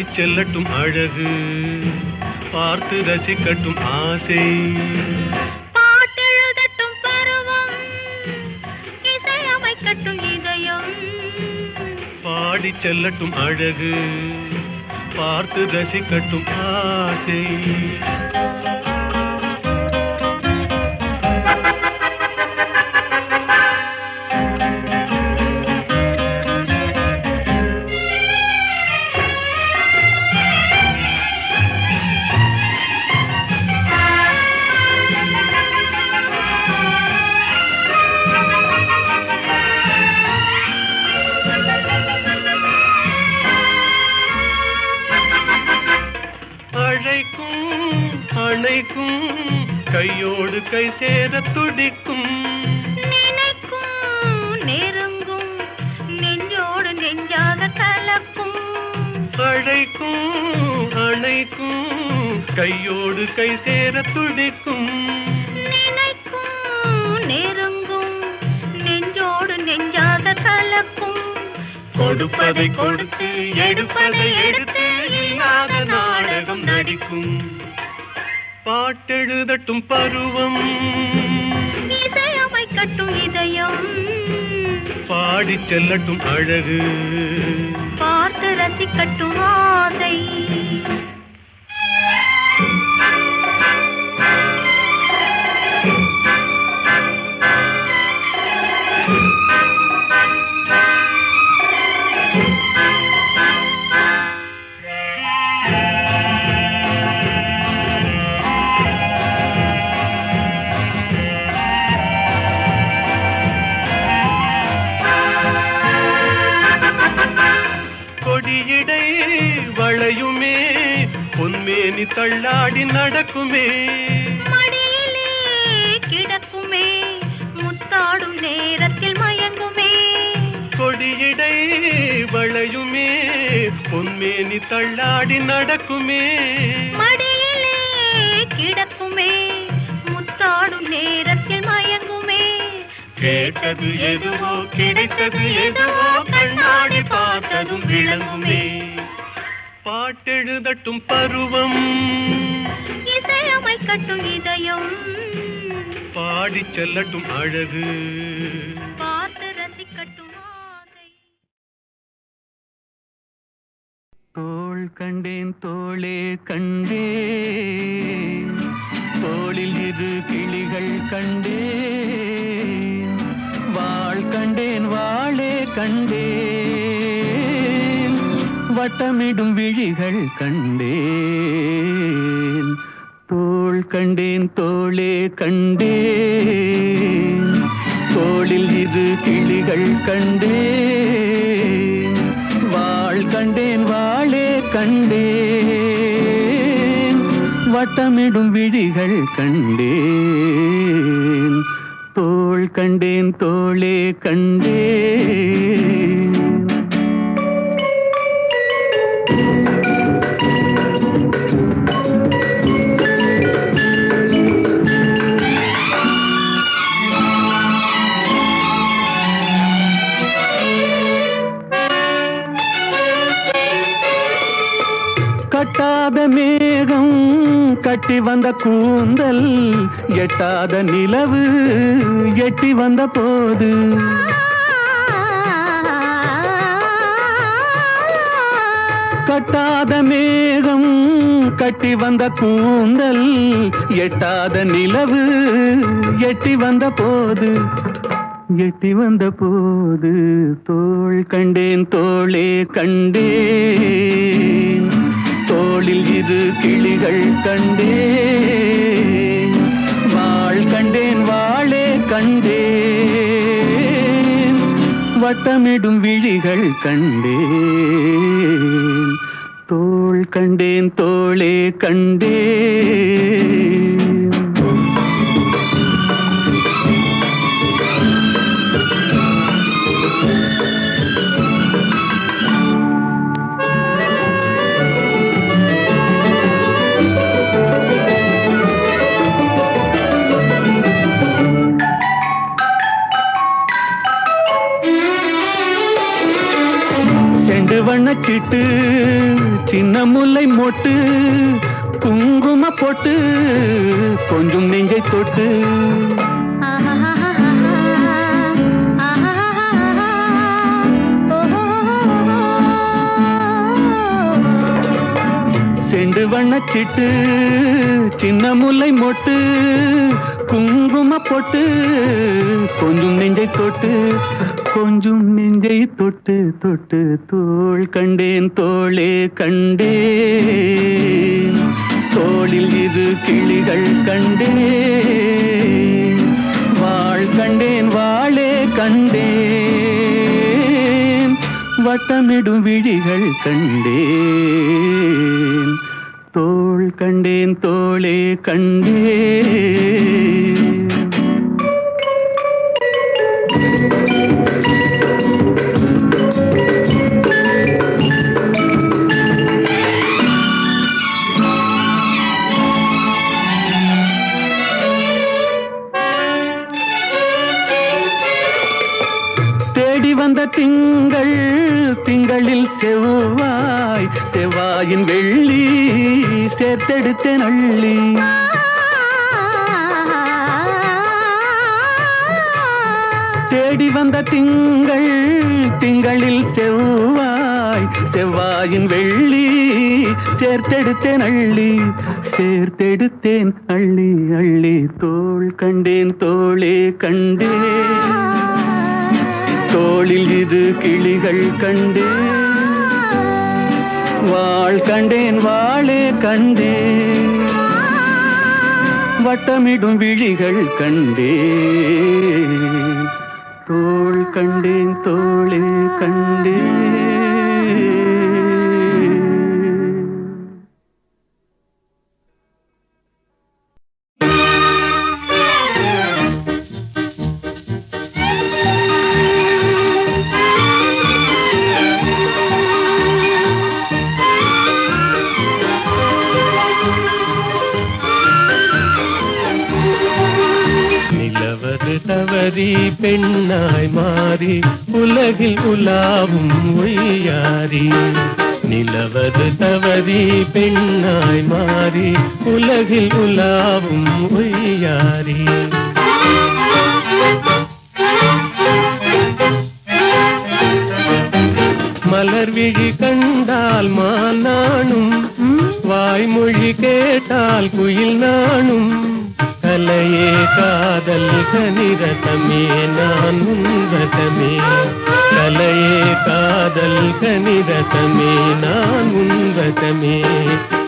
பாடி செல்லட்டும் அழகு. பார்த்து ரசிக்கட்டும் ஆசை. பாட்டெழுதட்டும் பருவம். இசையமைக்கட்டும் இதயம். பாடி செல்லட்டும் அழகு. பார்த்து ரசிக்கட்டும் ஆசை. கையோடு கை சேர துடிக்கும். நினைக்கும் நெருங்கும் நெஞ்சோடு நெஞ்சாக கலக்கும். அழைக்கும் அணைக்கும் கையோடு கை சேர துடிக்கும். நினைக்கும் நெருங்கும் நெஞ்சோடு நெஞ்சாக கலக்கும். கொடுப்பதை கொடுத்து எடுப்பதை எடுத்து இல்லாத நாடகம் நடிக்கும். பாட்டெழுதட்டும் பருவம். இசையமைக்கட்டும் இதயம். பாடி செல்லட்டும் அழகு. பார்த்து ரசிக்கட்டும் ஆசை. தள்ளாடி நடக்குமே. மடியிலே கிடக்குமே. முத்தாடும் நேரத்தில் மயங்குமே. கொடியிடை வளையுமே. பொன்மேனி தள்ளாடி நடக்குமே. மடியிலே கிடக்குமே. முத்தாடும் நேரத்தில் மயங்குமே. கேட்டது எதுவோ கிடைத்தது எதுவோ கண்ணாடி பார்த்ததும் விளங்குமே. பாட்டெழுதட்டும் பருவம். இசையமைக்கட்டும் இதயம். பாடி செல்லட்டும் அழகு. பார்த்து ரசிக்கட்டும் தோள் கண்டேன் தோளே கண்டேன். தோளில் இரு கிளிகள் கண்டேன். வாழ் கண்டேன் வாளே கண்டேன். வட்டமிடும் விழிகள் கண்டேன். தோள் கண்டேன் தோளே கண்டேன். தோளில் இரு கிளிகள் கண்டேன். வாழ் கண்டேன் வாளே கண்டேன். வட்டமிடும் விழிகள் கண்டேன். தோள் கண்டேன் தோளே கண்டேன். கட்டாத மேகம் கட்டி வந்த கூந்தல் எட்டாத நிலவு எட்டி வந்த போது? கட்டாத மேகம் கட்டி வந்த கூந்தல் எட்டாத நிலவு எட்டி வந்த போது? எட்டி வந்த போது தோள் கண்டேன் தோளே கண்டேன். தோளில் இரு கிளிகள் கண்டேன். வாழ் கண்டேன் வாழே வாளே கண்டேன். வட்டமிடும் விழிகள் கண்டேன். தோள் கண்டேன் தோளே கண்டேன். வண்ணச்சிட்டு சின்ன முல்லை மொட்டு குங்கும போட்டு கொஞ்சம் நெஞ்சை தொட்டு. செண்டு வண்ணச்சிட்டு சின்ன முல்லை மொட்டு குங்கும போட்டு கொஞ்சம் நெஞ்சை தொட்டு. கொஞ்சம் நெஞ்சை தொட்டு தொட்டு தோள் கண்டேன் தோளே கண்டேன். தோளில் இரு கிளிகள் கண்டேன். வாழ் கண்டேன் வாளே கண்டேன். வட்டமிடும் விழிகள் கண்டேன். தோள் கண்டேன் தோளே கண்டேன். கண்டேன் கண்டே. வட்டமிடும் விழிகள் கண்டே. தோள் கண்டேன் தோளே கண்டேன் பெண்ணாய் மாறி உலகில் உலாவும் ஒய்யாரி நிலவது தவறி பெண்ணாய் மாறி உலகில் உலாவும் ஒய்யாரி மலர் விழி கண்டால் மானானும் வாய்மொழி கேட்டால் குயில் நானும் காதலையே காதல் கனிரதமே நான் உன்றதமே கலையே காதல் கனிரதமே நான் உன்றதமே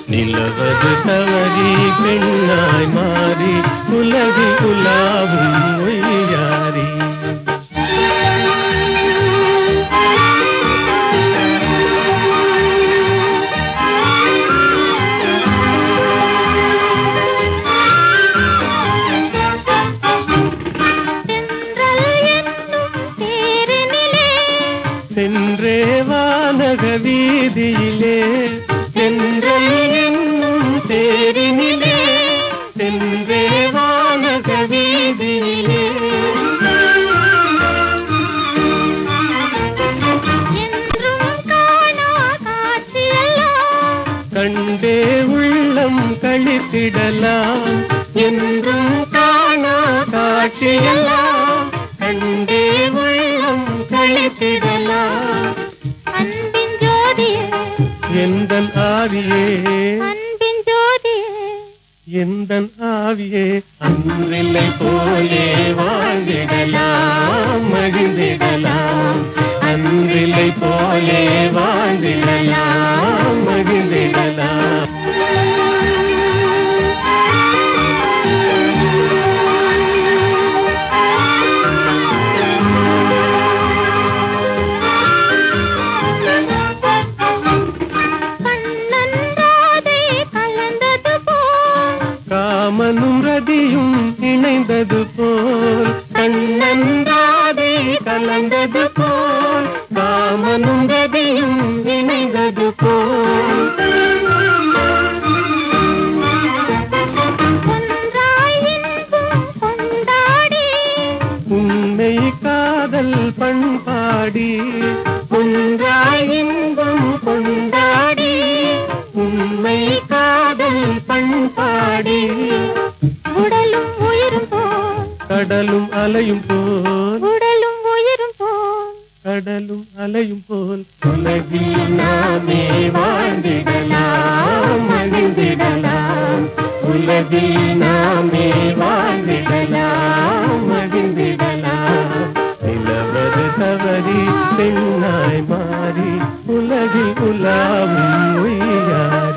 நிலவது தவறி பெண்ணாய் மாறி உலகி உலாவும் உயிர் கழித்திடலாம் என்றும் காணா காட்சியெல்லாம் கண்டே உள்ளம் கழித்திடலாம் அன்பின் ஜோதியே எந்தன் ஆவியே கமலும் ரதியும் இணைந்தது போல். கண்ணந்தாதே கலந்தது போல். அலையும் போல். உடலும் உயிரும் போல். கடலும் அலையும் போல். உலகில் நாமே வாழ்ந்திடலாம் மகிழ்ந்திடலாம் உலகில் நாமே வாழ்ந்திடலாம் மகிழ்ந்திடலாம் நிலவது தவறி பெண்ணாய் மாறி உலகில் உலாவும் உய்யாரி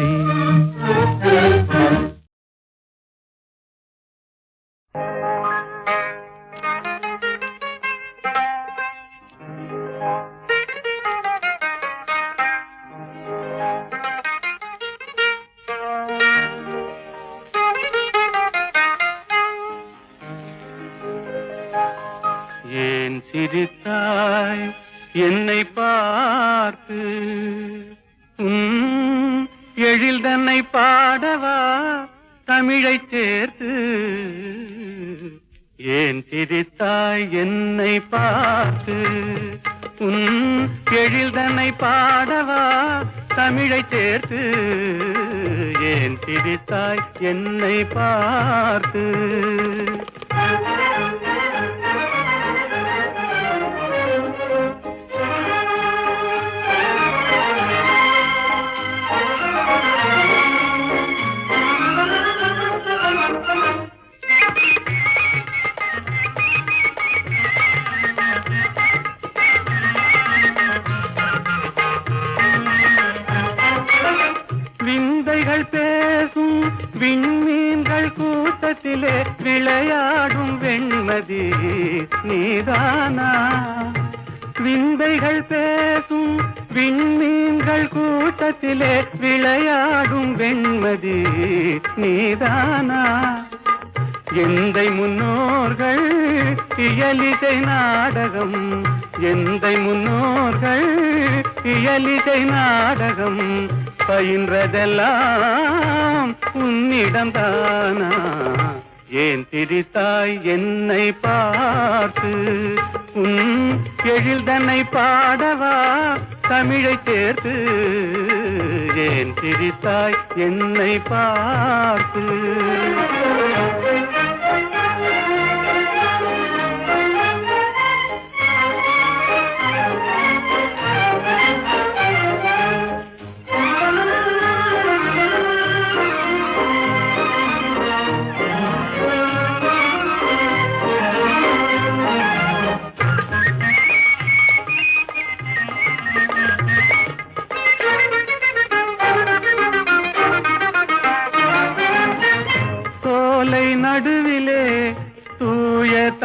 ஏன் திரித்தாய் என்னை பார்த்து? உன் எழில் தன்னை பாடவா? தமிழை சேர்த்து. ஏன் திரித்தாய் என்னை பார்த்து?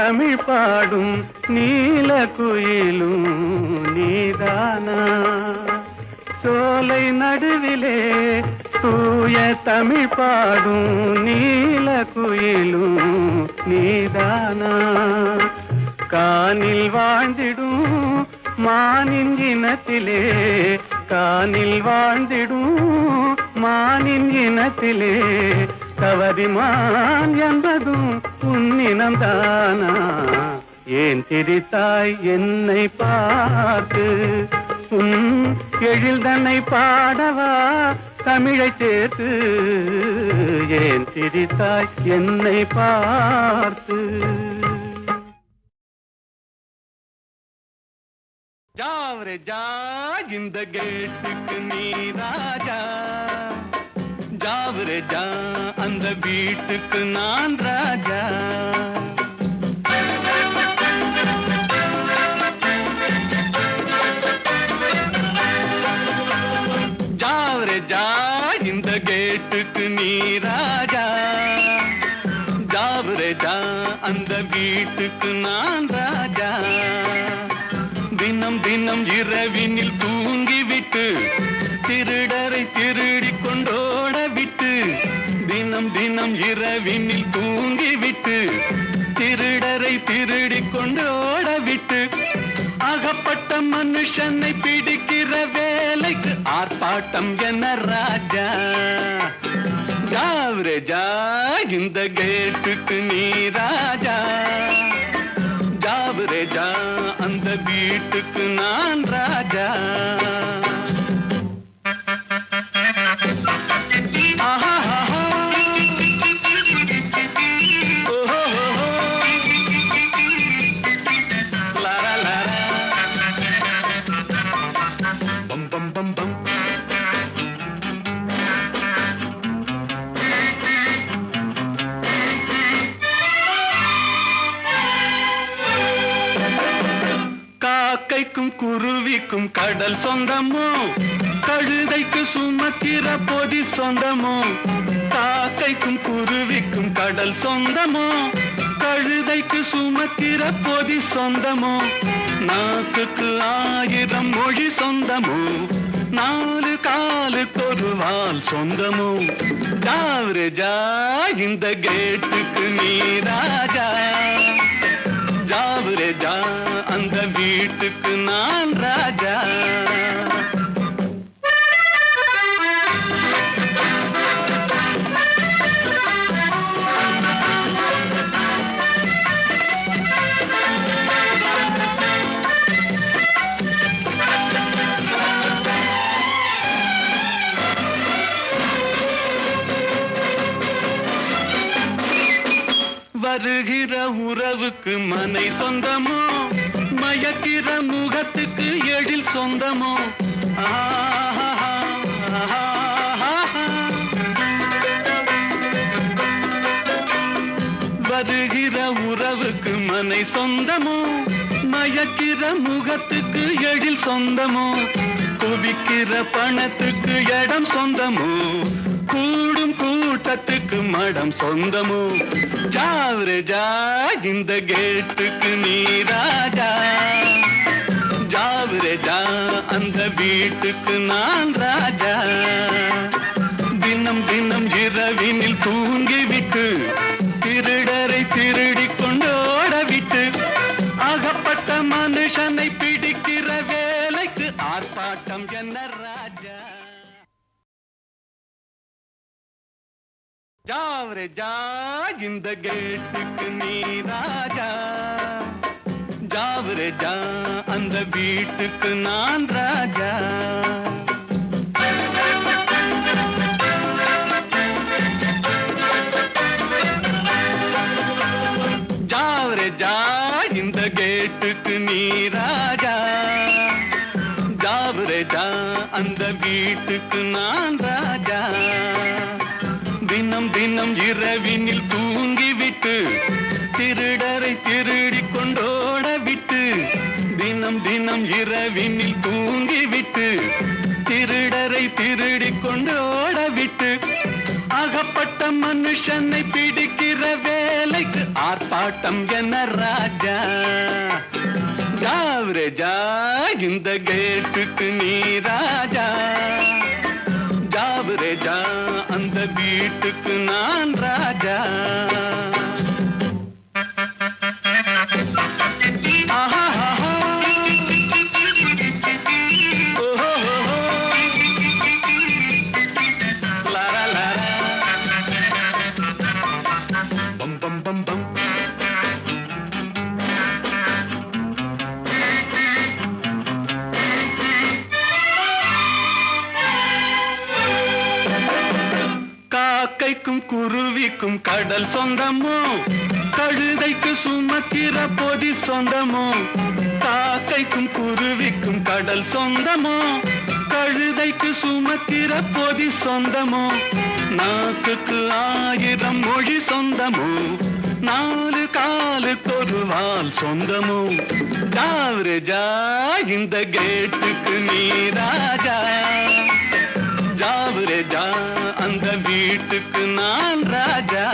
தமிழ் பாடும் நீல குயிலும் நீதானா? சோலை நடுவிலே தூய தமிழ் பாடும் நீல குயிலும் நீதானா? கானில் வாழ்ந்திடும் மானின் இனத்திலே கானில் வாழ்ந்திடும் மானின் இனத்திலே கவரிமான் என்பதும் உன்னினம்தானா ஏன் திரித்தாய் என்னை பார்த்து? உன் எழில் தன்னை பாடவா? தமிழை சேர்த்து. ஏன் திரித்தாய் என்னை பார்த்து? ஜாவரே ஜா இந்த கேட்டுக்கு நீ ராஜா. ஜாவரே ஜா அந்த வீட்டுக்கு நான் ராஜா. ஜாவரே ஜா இந்த கேட்டுக்கு நீ ராஜா. ஜாவரேஜா அந்த வீட்டுக்கு நான் ராஜா. தினம் தினம் இரவினில் தூங்கிவிட்டு திருடரை திருடி கொண்டோ தினம் தினம் இரவினில் தூங்கிவிட்டு திருடரை திருடி கொண்டு ஓடவிட்டு அகப்பட்ட மனுஷனை பிடிக்கிற வேலைக்கு ஆர்ப்பாட்டம் என்ன ராஜா? ஜாவ்ரஜா இந்த கேட்டுக்கு நீ ராஜா. ஜாவ்ரஜா அந்த வீட்டுக்கு நான் ராஜா. கடல் சொந்தமோ? கழுதைக்கு சுமத்திர பொதி சொந்தமோ? காக்கைக்கும் குருவிக்கும் கடல் சொந்தமோ? கழுதைக்கு சுமத்திர பொதி சொந்தமோ? நாக்குக்கு ஆயிரம் மொழி சொந்தமோ? நாலு காலுக்கு ஒரு வால் சொந்தமோ? ஜாவ்ரஜா இந்த கேட்டுக்கு நீ ராஜா. ராஜா அந்த வீட்டுக்கு நான் ராஜா. உறவுக்கு சொந்தமோ? மயக்கிற முகத்துக்கு எழில் சொந்தமோ? வருகிற உறவுக்கு மனை சொந்தமோ? மயக்கிற முகத்துக்கு எழில் சொந்தமோ? குவிக்கிற பணத்துக்கு இடம் சொந்தமோ? கூடும் கூட்டத்துக்கு மடம் சொந்தமோ? ஜாவ்ரஜா இந்த கேட்டுக்கு நீ ராஜா. ஜாவ்ரஜா அந்த வீட்டுக்கு நான் ராஜா. தினம் தினம் இரவினில் தூங்கிவிட்டு திருடரை திருடி கொண்டு ஓட விட்டு மனுஷனை பிடிக்கிற வேலைக்கு ஆர்ப்பாட்டம் என்ன ஜாவரே ஜா இந்த கேட்டுக்கு நீ ராஜா ஜாவரே ஜா அந்த வீட்டுக்கு நான் ராஜா ஜாவரே ஜா இந்த கேட்டுக்கு நீ ராஜா ஜாவரே ஜா அந்த வீட்டுக்கு நான் ராஜா தினம் தினம் இரவினில் தூங்கிவிட்டு திருடரை திருடி கொண்டோட விட்டு தினம் தினம் இரவினில் தூங்கிவிட்டு திருடரை திருடி கொண்டோட விட்டு அகப்பட்ட மனுஷனை பிடிக்கிற வேலைக்கு ஆர்ப்பாட்டம் என்ன ராஜா? ஜாவ்ரேஜா இந்த கேட்டுக்கு நீ ராஜா. ஜாவ்ரே ஜா அந்த வீட்டுக்கு நான் ராஜா குருவிக்கும் கடல் சொந்தமோ? கழுதைக்கு சுமத்திர பொதி சொந்தமோ? காக்கைக்கும் குருவிக்கும் கடல் சொந்தமோ? கழுதைக்கு சுமத்திர பொதி சொந்தமோ? நாக்குக்கு ஆயிரம் மொழி சொந்தமோ? நாலு காலுக்கு ஒரு வால் சொந்தமோ? ஜாவ்ரஜா இந்த கேட்டுக்கு நீ ராஜா. ஜாவுரே ஜா. அந்த வீட்டுக்கு நான் ராஜா.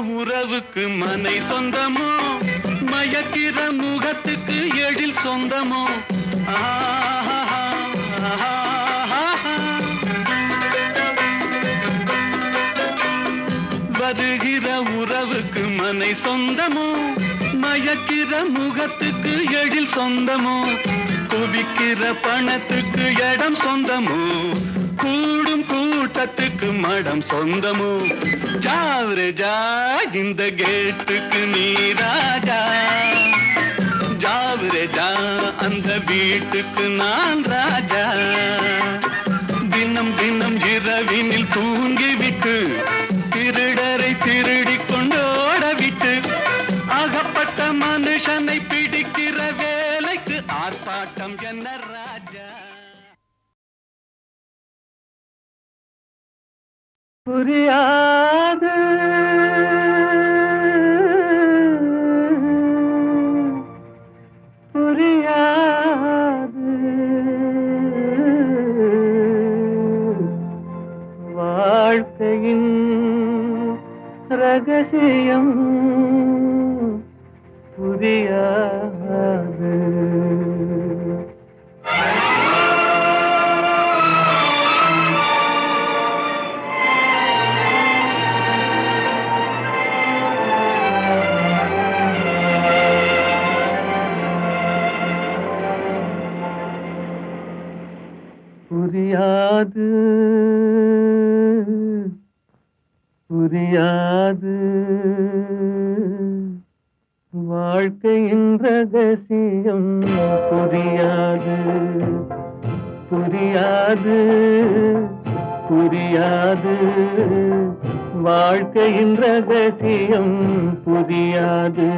உறவுக்கு மனை சொந்தமோ? மயக்கிற முகத்துக்கு எழில் சொந்தமோ? வருகிற உறவுக்கு மனை சொந்தமோ? மயக்கிற முகத்துக்கு எழில் சொந்தமோ? குவிக்கிற பணத்துக்கு இடம் சொந்தமோ? கூ சத்துக்கு மடம் சொந்தமோ? ஜாவ்ரஜா இந்த கேட்டுக்கு நீ ராஜா. ஜாவ்ரஜா அந்த வீட்டுக்கு நான் ராஜா. தினம் தினம் இரவினில் தூங்கிவிட்டு புரியாது. புரியாது. வாழ்க்கையின் ரகசியம் புரியாது ரகசியம் புரியாது. புரியாது. புரியாது. வாழ்க்கையின் ரகசியம் புரியாது.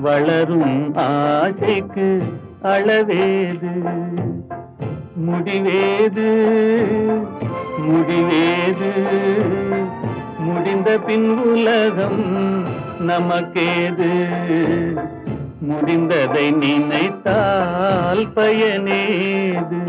வளரும் ஆசைக்கு அளவேது. முடிவேது. முடிவேது. முடிந்த பின் உலகம் நமக்கேது. முடிந்ததை நினைத்தால் பயனேது?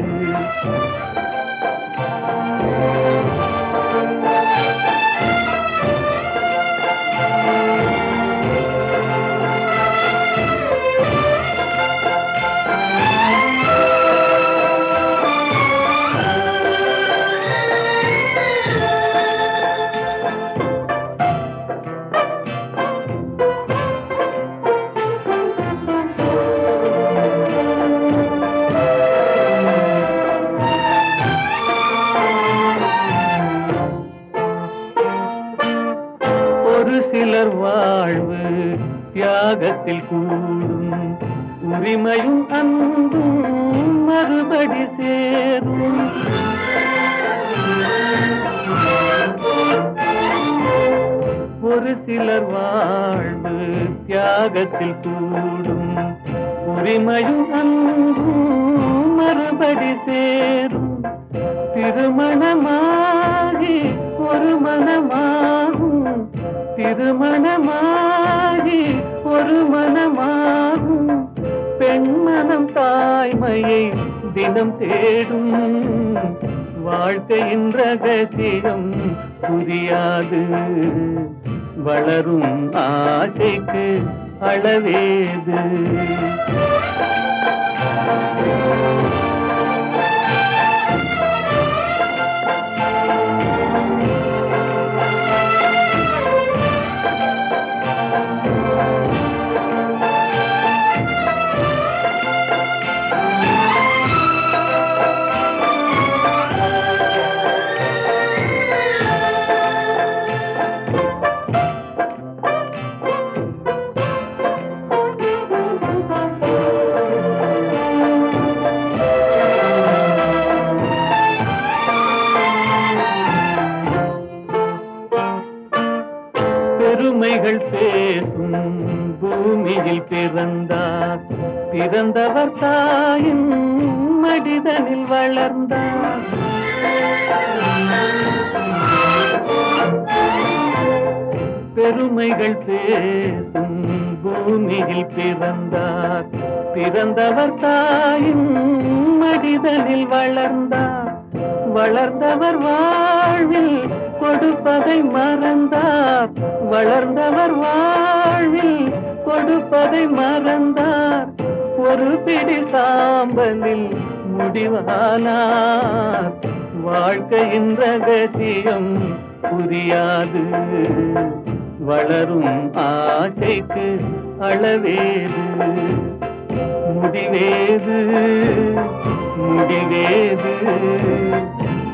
புரியாது. வளரும் ஆசைக்கு அளவேது. பேசும் பூமியில் பிறந்தார். பிறந்தவர் தாயின் மடிதனில் வளர்ந்தார். பெருமைகள் பேசும் பூமியில் பிறந்தார். பிறந்தவர் தாயின் மடிதனில் வளர்ந்தார். வளர்ந்தவர் வாழ்வில் கொடுப்பதை மறந்தார். வளர்ந்தவர் வாழ்வில் கொடுப்பதை மறந்தார். ஒரு பிடி சாம்பலில் முடிவானார். வாழ்க்கையின் ரகசியம் புரியாது. வளரும் ஆசைக்கு அளவேது. முடிவேது முடிவேது.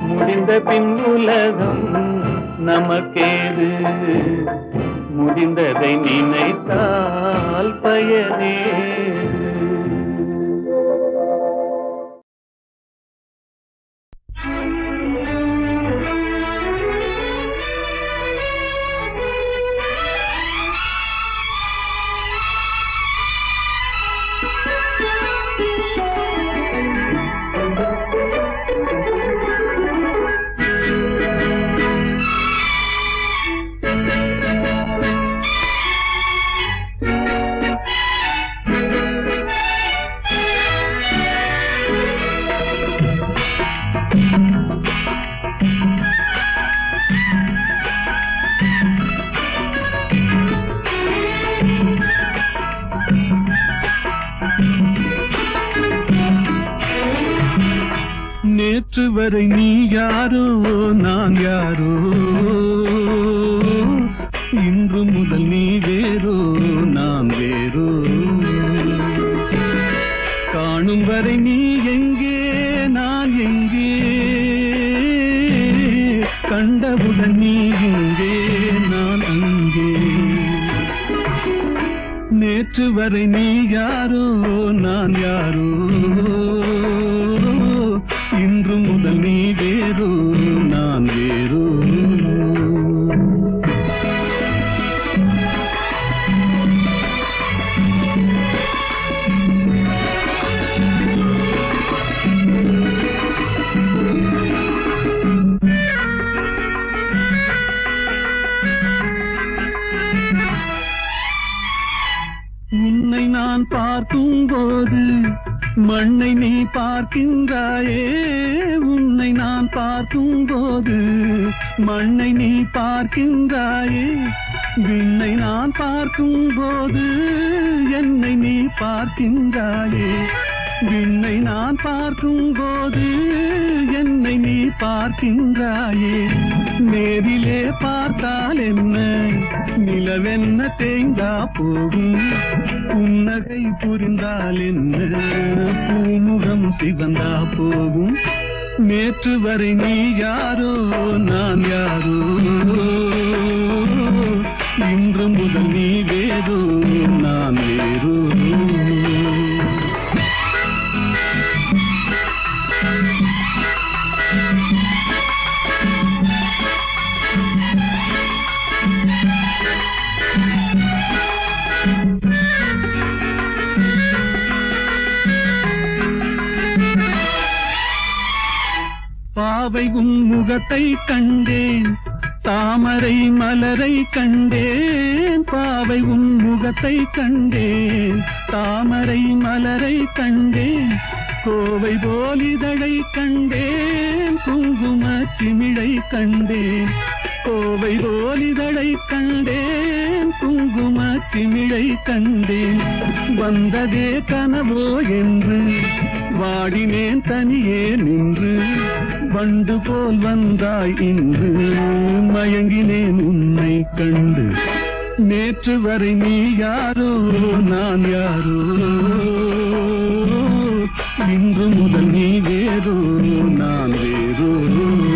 முடிந்த பின் உலகம் நமக்கேது. முடிந்ததை நினைத்தால் பயனேது. நான் பார்க்கும் போது மண்ணை நீ பார்க்கின்றாயே விண்ணை நான் பார்க்கும் போது என்னை நீ பார்க்கின்றாயே. விண்ணை நான் பார்க்கும் போது என்னை நீ பார்க்கின்றாயே. நேரிலே பார்த்தால் என்ன நிலவென்ன தேங்கா போகும்? புன்னகை புரிந்தால் என்ன பூமுகம் சிவந்தா போகும்? நேற்று வரை நீ யாரோ நான் யாரோ இன்று முதல் நீ வேறோ பாவை உன் முகத்தை கண்டேன். தாமரை மலரை கண்டேன். பாவை உன் முகத்தை கண்டேன். தாமரை மலரை கண்டேன். கோவை போலிதழை கண்டேன். குங்கும சிமிழை கண்டேன். கோவை தோலிதழை கண்டேன் குங்கும சிமிழை கண்டேன் வந்ததே கனவோ என்று வாடினேன் தனியே நின்று வண்டு போல் வந்தாய் இன்று. மயங்கினேன் உன்னை கண்டு. நேற்று வரை நீ யாரோ நான் யாரோ? இன்று முதல் நீ வேறோ நான் வேறோ?